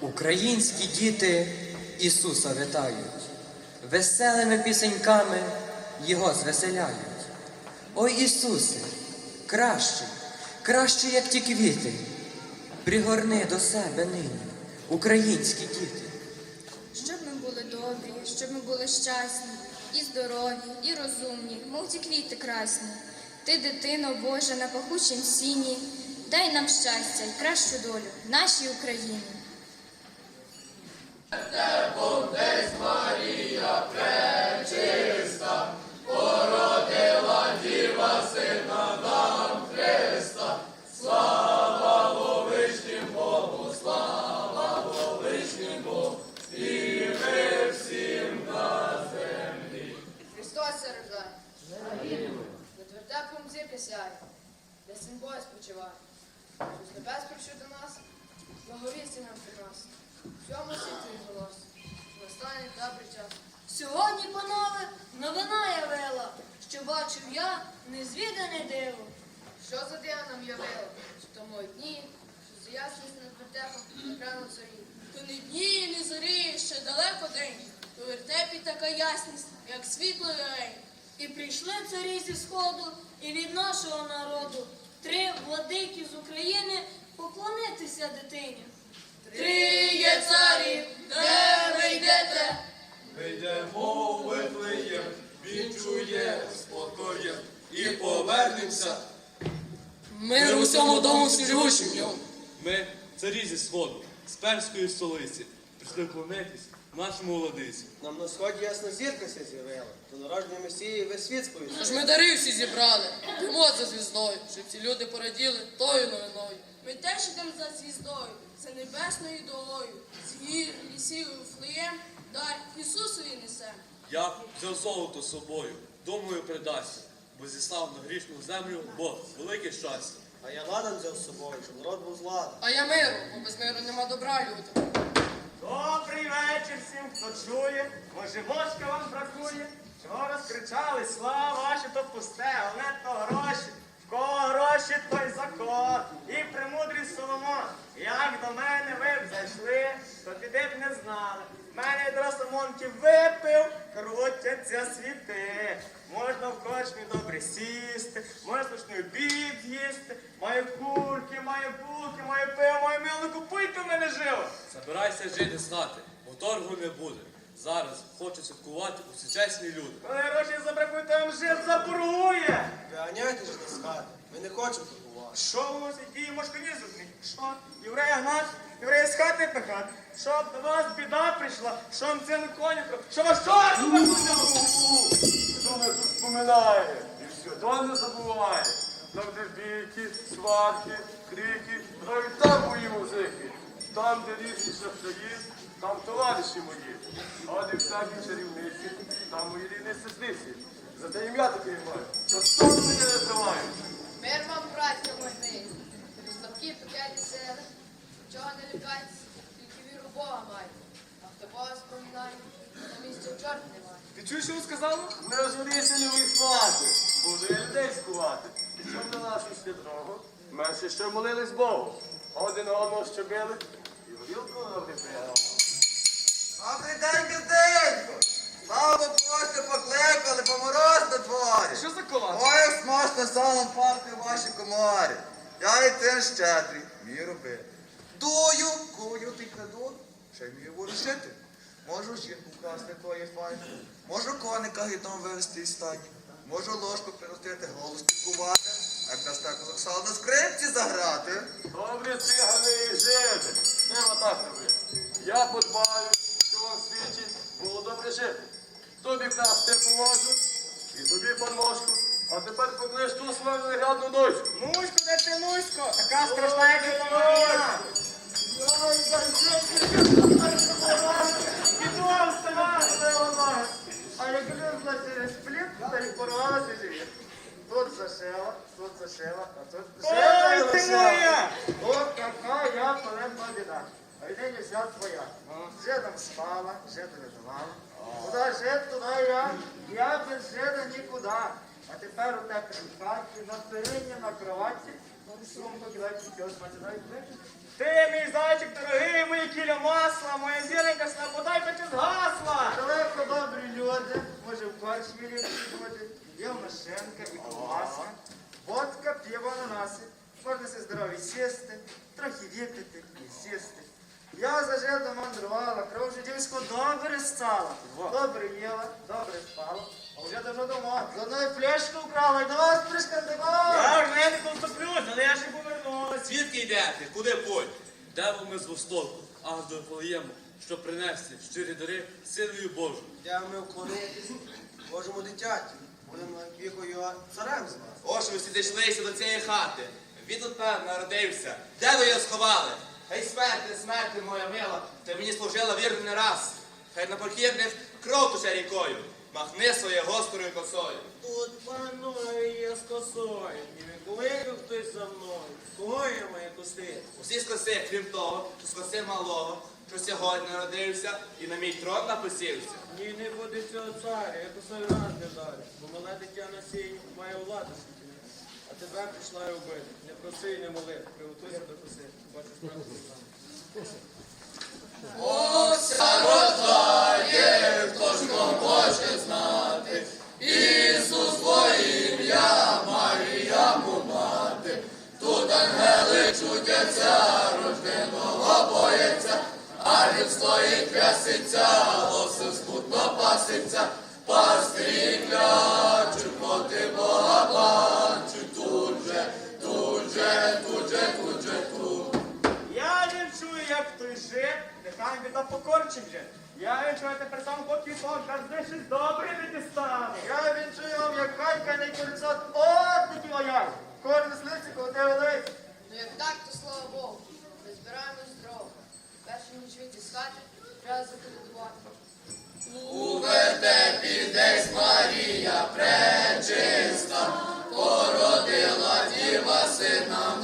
Українські діти Ісуса вітають, веселими пісеньками Його звеселяють. Ой Ісусе, краще, краще, як ті квіти, пригорни до себе нині, українські діти. Щоб ми були добрі, щоб ми були щасні, і здорові, і розумні, мов ті квіти красні. Ти, дитино Божа, на пахучім сіні, дай нам щастя і кращу долю нашій Україні. Христос се рождає. Над вертепом зірка сяє, де син Божий спочиває. Що з небес прийшов до нас, благовісти нам при Всьому світу і голос. Настане добрий час. Сьогодні, панове, новина явила, що бачив я незвідане диво. Що за диво нам явило? Тому дні, що за ясність над вертепом екрану зорі. То не дні, не зорі, ще далеко день. У вертепі така ясність, як світло вогень. І прийшли царі зі сходу і від нашого народу. Три владики з України поклонитися дитині. Три є царі, де ви йдете? Ми йдемо у Вифлеєм, він чує, спокоєм і повернемося. Мир усьому дому в ньому. Ми царі зі своду, з перської столиці, прийшли вклонитись нашому владиці. Нам на сході ясна зірка ся з'явила. До народження Месії весь світ Тож сповістив. ми дари всі зібрали, йдемо за звіздою, щоб ці люди пораділи тою новиною. Ми теж йдемо за звіздою, за небесною долою. З гір, лісів флеєм дар Ісусові несем. Я взяв золото з собою, думаю, придасться, бо зіслав на грішну землю Бог, велике щастя. А я ладан взяв з собою, щоб народ був з. А я миру, бо без миру нема добра люди. Добрий вечір всім, хто чує. Може, ложка вам бракує? Чого розкричали? Слава ваша, то пусте, головне то гроші. В кого гроші, той закон. І премудрий Соломон. Як до мене ви б зайшли, то піди б не знали. В мене якраз Соломонки випив, світи. Можна в корчмі добре сісти, можна смачний обід їсти, Маю курки, маю булки, маю пиво, маю мило, купуйте в мене живо. Забирайся жити з хати, бо торгу не буде. Зараз хочу святкувати у сучасні люди. Коли гроші забракує, то вам жит заборує. Виганяйте ж з хати. Ми не хочемо торгувати. Що воно сидіє, мошкані зубні? Що? Єврея гнать? Єврея з хати пихати? Щоб до вас біда прийшла, що вам це не конюхо, що вас чорт Що ми тут споминає? І все, то не забуває. Там, де бійки, сварки, крики, навіть там мої музики. Там, де різні шахтарі, там товариші мої. А де всякі чарівниці, там мої рідні сестриці. Зате ім'я таке маю. Та хто мене не тримають? Мир вам, браття мої. Слабкі п'яті сили. Чого не лякайтеся, тільки віру Бога майте. А хто Бога споминає, на місці чорт немає. Ти чуєш, що він сказав? Не ожуріться не вислати, буду я людей скувати. Щоб на нашу щедрогу, менше що молились Богу. Один одного щобили і горілку добре пили. Добрий день, дитинко! Слава Богу, покликали, бо мороз на дворі. Що за колас? Ой, смачно салом пахне в вашій коморі. Я і ти щедрий, мій роби. Дую, кую ти краду, ще й вмію ворушити. Можу жінку вкрасти твоє файне, можу коника гідом вивезти із стані, можу ложку приростити, голос підкувати, а якраз так Оксана на скрипці заграти. Добрі цигани і жиди. Треба так робити. Я подбаю, що вам світі було добре жити. Тобі красти поможу, і тобі подможку. А тепер поклич ту свою неглядну дочку. Нусько, де ти Нусько? Така страшна, як і. Піду вам вставай. А як вилізла через пліт, та й порвалася живіт. Тут зашила, тут зашила, а тут зашила. Ой, ти моя! От така я біда. А нині вся твоя. Жидом спала, жиду видавала. Куда жид, туди я. Я без жида нікуди. А тепер оте кричати на перині, на кроватці, сумку кілець, кілець, навіть ближче. Ти, мій зайчик, дорогий, мої кіля масла, моя зіронька слабода й пече згасла. Далеко добрі люди, може в корчмі ліпші буде, є в машинка і колбаска, водка, пиво, ананаси. Можна все здорові сісти, трохи випити і сісти. Я за жидом мандрувала, кров жидівську добре стала, добре їла, добре спала. А вже до дома, з одної флешки украла, і до вас пришкандувала. Я вже не конступлюсь, але я ще повернулась. Звідки йдете? Куди путь? Йдемо ми з востоку, аж до Вифлеєму, щоб принести щирі дари силою Божою. Де ми вклонитись Божому дитяті, будемо вікою царем з вас. Ось ви всі зійшлися до цієї хати. Він тут певно народився. Де ви його сховали? Хай смерти, смерти, моя мила, ти мені служила вірно не раз. Хай на похідних кров туше рікою. Махни своєю гострою косою. Тут панує я з косою, не кликав хтось за мною. Кого я маю косити? Усі з коси, крім того, що з коси малого, що сьогодні народився і на мій трон напосівся. Ні, не буде цього царя, я косою раз не дарю, бо мале дитя на сіні має владу світі. А тебе прийшла я вбити. Не проси і не моли, приготуйся до коси. Бачиш, правду сам. Я не чую, як той жит, нехай біда покорчим же. Я він чую тепер сам поки Бог, завжди щось добре не стане. Я він чую вам, як хайка не кольцот, от такі ояй. Кожен слизько, коли тебе листь. Ну як так, то слава Богу. Ми збираємось дрова. Перше ніч Марія пречиста, породила діва сина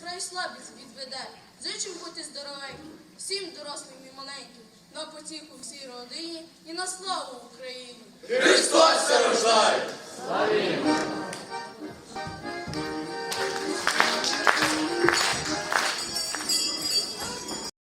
край слабість відведе. Зичим бути здоровеньким, всім дорослим і маленьким, на потіку всій родині і на славу Україні. Христос рождає! Слава!